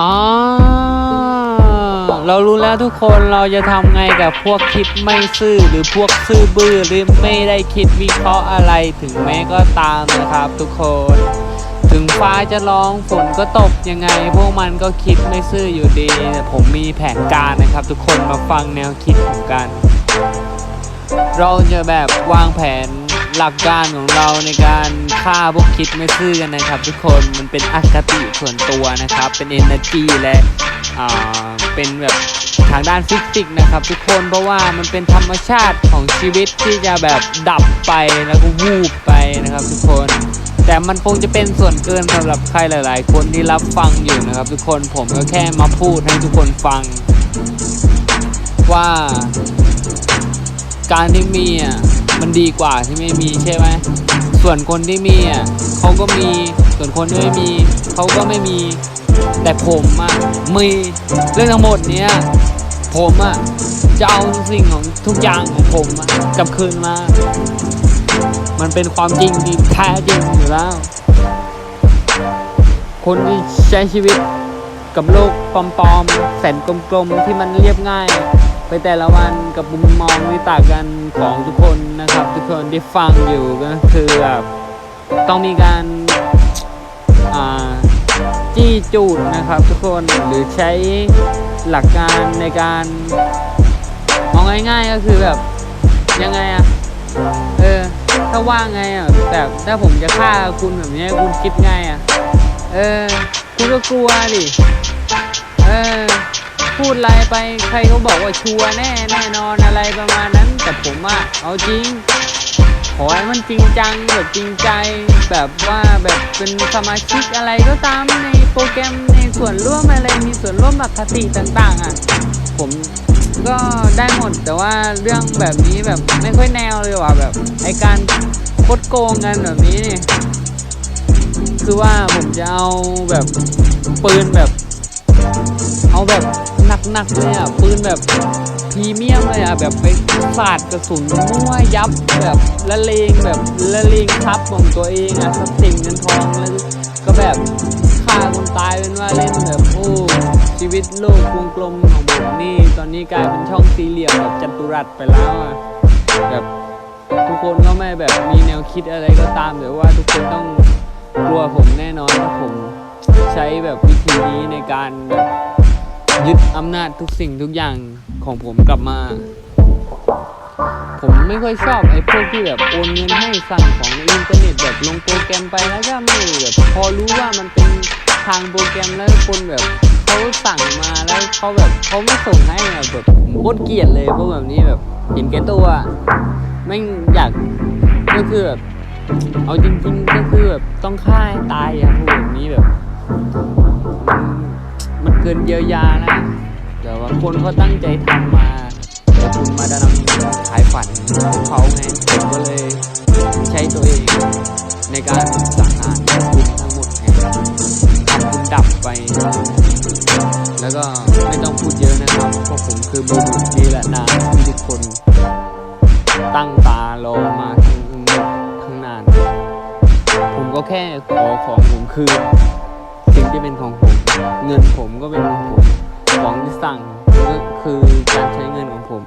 อ๋อ เรารู้แล้วทุกคนเราจะทำไงกับพวกคิดไม่ซื่อหรือพวกซื่อบื้อหรือไม่ได้คิดวิเคราะห์อะไรถึงแม้ก็ตามนะครับทุกคน ถึงฟ้าจะร้องฝนก็ตกยังไง พวกมันก็คิดไม่ซื่ออยู่ดีแต่ผมมีแผนการนะครับทุกคนมาฟังแนวคิดผมกัน เราจะแบบวางแผน หลักการของเราในการฆ่าพวกคิดไม่ซื่อกันนะครับ ทุกคนมันเป็นอคติส่วนตัวนะครับ เป็น energy และอ่าเป็นแบบทางด้านฟิสิกส์นะครับ ทุกคนเพราะว่ามันเป็นธรรมชาติของชีวิตที่จะแบบดับไปแล้วก็วูบไปนะครับทุกคน แต่มันคงจะเป็นส่วนเกินสำหรับใครหลาย ๆ คนที่รับฟังอยู่นะครับ ทุกคนผมก็แค่มาพูดให้ทุกคนฟัง ว่าการที่มีอะ มันดีกว่าที่ไม่มีใช่ไหมส่วนคนที่มีอะเขาก็มีส่วนคนที่ไม่มีเขาก็ไม่มี แต่ผมอะมีเรื่องทั้งหมดเนี้ยผมอะจะเอาสิ่งของทุกอย่างของผมอะกลับคืนมา มันเป็นความจริงที่แท้จริงอยู่แล้ว คนที่ใช้ชีวิตกับโลกปลอมๆแสนกลมๆที่มันเรียบง่าย ไปแต่ละวันกับมุมมองที่ต่างกันของทุกคนนะครับ ทุกคนที่ฟังอยู่ก็คือแบบต้องมีการจี้จูดนะครับ ทุกคนหรือใช้หลักการในการมองง่ายๆก็คือแบบยังไงอะเออถ้าว่าไงอะแบบถ้าผมจะฆ่าคุณแบบนี้คุณคิดไงอะเออคุณก็กลัวดิเออ พูดอะไรไปใครเขาบอกว่าชัวร์แน่แน่นอนอะไรประมาณนั้น แต่ผมอะเอาจริง ขอให้มันจริงจังแบบจริงใจ แบบว่าแบบเป็นสมาชิกอะไรก็ตามในโปรแกรมในส่วนร่วมอะไรมีส่วนร่วมอคติต่างๆอะผมก็ได้หมดแต่ว่าเรื่องแบบนี้แบบไม่ค่อยแนวเลยว่ะแบบไอการคดโกงกันแบบนี้นี่คือว่าผมจะเอาแบบปืนแบบ เอาแบบ หนักๆเลยอะปืนแบบพรีเมียมเลยอะแบบไปสาดกระสุนมั่วยับแบบละเลงแบบละเลงทับของตัวเองอะทรัพย์สินเงินทองแล้วก็แบบฆ่าคนตายเป็นว่าเล่นแบบโอ้ชีวิตโลกวงกลมของผมนี่ ตอนนี้กลายเป็นช่องสี่เหลี่ยมแบบจัตุรัสไปแล้วอะแบบทุกคนก็ไม่แบบมีแนวคิดอะไรก็ตามแต่ว่าทุกคนต้องกลัวผมแน่นอนว่าผมใช้แบบวิธีนี้ในการแบบ ยึดอำนาจทุกสิ่งทุกอย่างของผมกลับมา ผมไม่ค่อยชอบไอ้พวกที่แบบโอนเงินให้สั่งของในอินเทอร์เน็ตแบบลงโปรแกรมไปแล้วก็ไม่แบบพอรู้ว่ามันเป็นทางโปรแกรมแล้วคนแบบเขาสั่งมาแล้วเขาแบบเขาไม่ส่งให้แบบผมโคตรเกลียดเลยพวกแบบนี้แบบเห็นแก่ตัวไม่อยากก็คือแบบเอาจริงๆก็คือแบบต้องฆ่าให้ตายอะพวกแบบนี้แบบ มันเกินเยียวยานะแต่ว่าคนเขาตั้งใจทำมาแต่คุณมาดำขายฝันของเขาไงผมก็เลยใช้ตัวเองในการสั่งหารคุณทั้งหมดไงทำคุณดับไป แล้วก็ไม่ต้องพูดเยอะนะครับเพราะผมคือบุรุษดีและนานที่ทุกคน ตั้งตารอมาทั้งทั้งนาน ผมก็แค่ขอของผมคืนสิ่งที่เป็นของผม เงินผมก็เป็นของผมของที่สั่งก็คือการใช้เงินของผม